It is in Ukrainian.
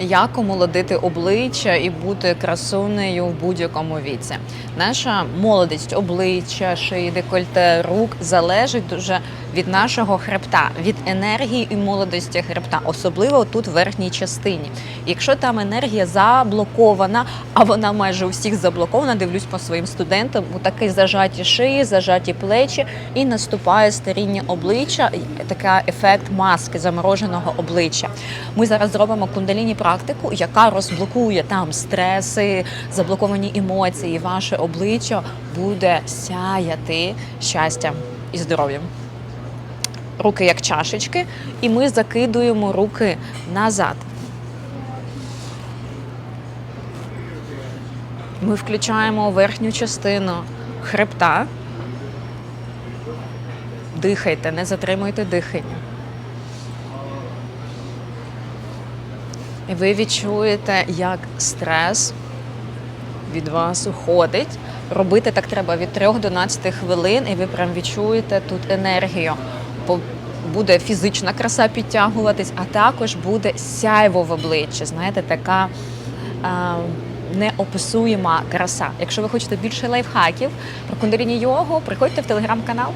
як омолодити обличчя і бути красунею в будь-якому віці. Наша молодість обличчя, шиї, декольте, рук залежить дуже від нашого хребта, від енергії і молодості хребта, особливо тут в верхній частині. Якщо там енергія заблокована, а вона майже у всіх заблокована, дивлюсь по своїм студентам, у такі зажаті шиї, зажаті плечі, і наступає старіння обличчя, така ефект маски замороженого обличчя. Ми зараз зробимо кундаліні практику, яка розблокує там стреси, заблоковані емоції. Ваше обличчя буде сяяти щастям і здоров'ям. Руки як чашечки, і ми закидуємо руки назад. Ми включаємо верхню частину хребта. Дихайте, не затримуйте дихання. І ви відчуєте, як стрес від вас уходить. Робити так треба від 3 до 12 хвилин, і ви прям відчуєте тут енергію. Буде фізична краса підтягуватись, а також буде сяйво в обличчі. Знаєте, така е, неописуєма краса. Якщо ви хочете більше лайфхаків про кундаліні йогу, приходьте в телеграм-канал.